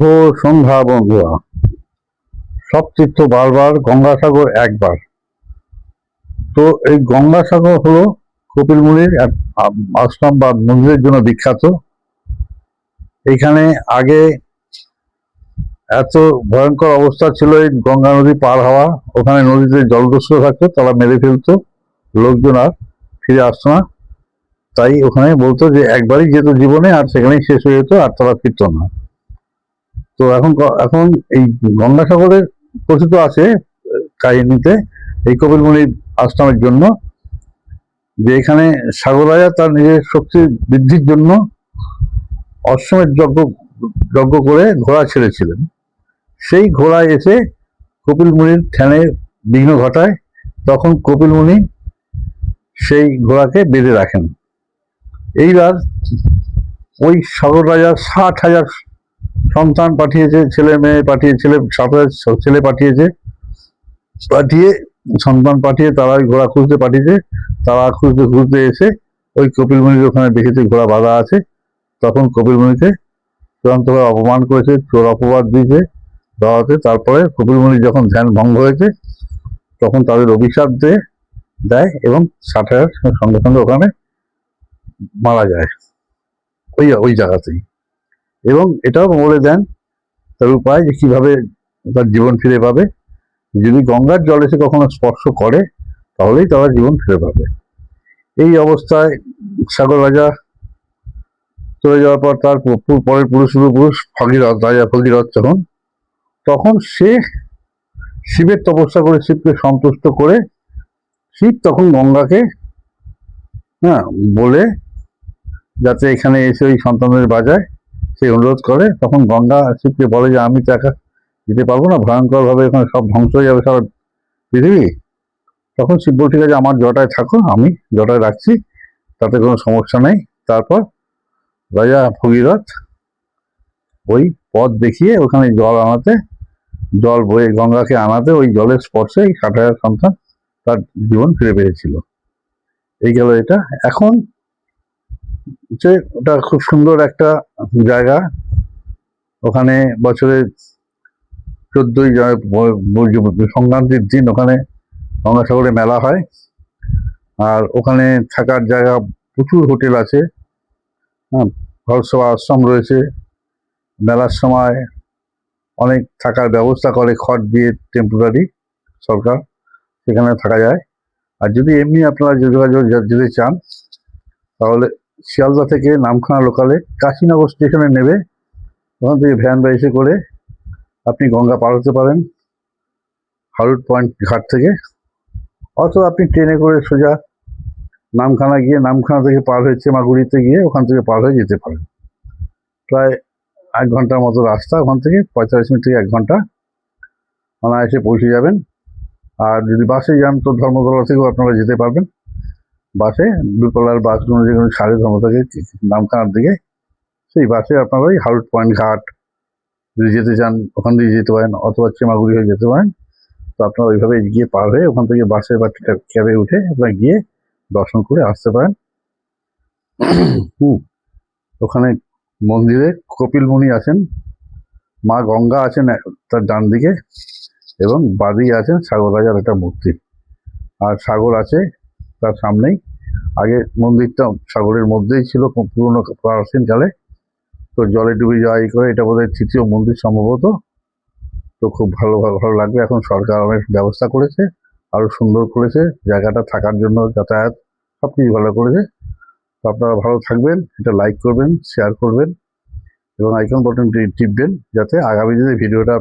ও সন্ধ্যা বন্ধুরা, সব তীর্থ বারবার গঙ্গাসাগর একবার। তো এই গঙ্গাসাগর হলো আ- আশ্রম বা মন্দিরের জন্য বিখ্যাত। এখানে আগে এত ভয়ঙ্কর অবস্থা ছিল এই গঙ্গা নদী পার হওয়া। ওখানে নদীতে জলদস্যু থাকতো, তারা মেরে ফেলতো, লোকজন আর ফিরে আসতো না। তাই ওখানে বলতো যে একবারই যেত জীবনে আর সেখানেই শেষ হয়ে যেত আর তারা ফিরতো না। তো এখন এখন এই গঙ্গাসাগরের কথিত আছে কাহিনীতে, এই কপিলমুনির আশ্রমের জন্য, যে এখানে সাগর রাজা তার নিজের শক্তি বৃদ্ধির জন্য অশ্বমের যজ্ঞ যজ্ঞ করে ঘোড়া ছেড়েছিলেন। সেই ঘোড়ায় এসে কপিলমুনির ধ্যানে বিঘ্ন ঘটায়, তখন কপিলমুনি সেই ঘোড়াকে বেঁধে রাখেন। এইবার ওই সাগর রাজা ষাট হাজার সন্তান পাঠিয়েছে, ছেলে মেয়ে পাঠিয়ে, ছেলে হাজার ছেলে পাঠিয়েছে, পাঠিয়ে সন্তান পাঠিয়ে তারা ঘোড়া খুঁজতে পাঠিয়েছে, তারা খুঁজতে খুঁজতে এসে ওই কপিলমুনির ওখানে দেখেছে ঘোড়া বাঁধা আছে, তখন কপিলমুনিকে চূড়ান্তভাবে অপমান করেছে, চোর অপবাদ দিয়েছে দেওয়াতে তারপরে কপিলমুনি যখন ধ্যান ভঙ্গ হয়েছে, তখন তাদের অভিশাপ দিয়ে দেয় এবং ষাট সঙ্গে সঙ্গে ওখানে মারা যায়। ওই ওই জায়গাতেই। এবং এটাও বলে দেন তার উপায় যে কীভাবে তার জীবন ফিরে পাবে। যদি গঙ্গার জল এসে কখনো স্পর্শ করে, তাহলেই তারা জীবন ফিরে পাবে। এই অবস্থায় সাগর রাজা চলে যাওয়ার পর তার পরের পুরুষ পুরুষ ভগীরথ রাজা ভগীরথ যখন, তখন সে শিবের তপস্যা করে শিবকে সন্তুষ্ট করে শিব তখন গঙ্গাকে হ্যাঁ বলে যাতে এখানে এসে ওই সন্তানদের বাজায় সেই অনুরোধ করে তখন গঙ্গা শিবকে বলে যে, আমি তো একা যেতে পারব না ভয়ঙ্কর ভাবে এখানে সব ধ্বংস হয়ে যাবে সারা পৃথিবী। তখন শিব ঠিক আছে, আমার জটায় থাকো, আমি জটায় রাখছি, তাতে কোনো সমস্যা নেই। তারপর রাজা ভগীরথ ওই পথ দেখিয়ে ওখানে জল আনাতে, জল বয়ে গঙ্গাকে আনাতে ওই জলের স্পর্শে এই ষাট সন্তান তার জীবন ফিরে পেয়েছিল। এই গেল এটা। এখন হচ্ছে ওটা খুব সুন্দর একটা জায়গা। ওখানে বছরে চোদ্দই সংক্রান্তির দিন ওখানে গঙ্গাসাগরে মেলা হয়। আর ওখানে থাকার জায়গা প্রচুর হোটেল আছে। হ্যাঁ ঘরসভা আশ্রম রয়েছে। মেলার সময় অনেক থাকার ব্যবস্থা করে খড় দিয়ে টেম্পোরারি সরকার সেখানে থাকা যায়। আর যদি এমনি আপনারা যোগাযোগ যেতে চান, তাহলে শিয়ালদা থেকে নামখানা লোকালে কাশীনগর স্টেশনে নেবে। ওখান থেকে ভ্যান এসে করে আপনি গঙ্গা পার হতে পারেন হারুট পয়েন্ট ঘাট থেকে। অথবা আপনি ট্রেনে করে সোজা নামখানা গিয়ে, নামখানা থেকে পার হয়েছে মাগুড়িতে গিয়ে ওখান থেকে পার হয়ে যেতে পারেন। প্রায় এক ঘণ্টার মতো রাস্তা ওখান থেকে, পঁয়তাল্লিশ মিনিট থেকে এক ঘণ্টা। অনায়াসে পৌঁছে যাবেন। আর যদি বাসে যান, তো ধর্মতলা থেকেও আপনারা যেতে পারবেন। বাসে দুতলার বাসগুলো যেগুলো সাড়ে ধর্মতলা থেকে নামখানার দিকে, সেই বাসে আপনারা ওই হারুট পয়েন্ট ঘাট যদি যেতে চান, ওখান দিয়ে যেতে পারেন অথবা চেমাগুড়ি হয়ে যেতে পারেন, তো আপনারা ওইভাবে গিয়ে পার হয়ে ওখান থেকে বাসে বা ক্যাবে উঠে আপনারা গিয়ে দর্শন করে আসতে পারেন। হুম, ওখানে মন্দিরে কপিল মুনি আছেন, মা গঙ্গা আছেন তার ডান দিকে এবং বাদিকে আছেন সাগর রাজার একটা মূর্তি। আর সাগর আছে তার সামনেই। আগে মন্দিরটা সাগরের মধ্যেই ছিল পুরনো প্রাচীন কালে তো জলে ডুবে যাওয়া করে এটা বোধহয় তৃতীয় মন্দির সম্ভবত। তো খুব ভালো ভালো লাগবে। এখন সরকার অনেক ব্যবস্থা করেছে, আরও সুন্দর করেছে। জায়গাটা থাকার জন্য যাতায়াত সব কিছু ভালো করেছে। তো আপনারা ভালো থাকবেন, এটা লাইক করবেন শেয়ার করবেন, এবং আইকন বাটন টিপবেন, যাতে আগামী দিনে ভিডিওটা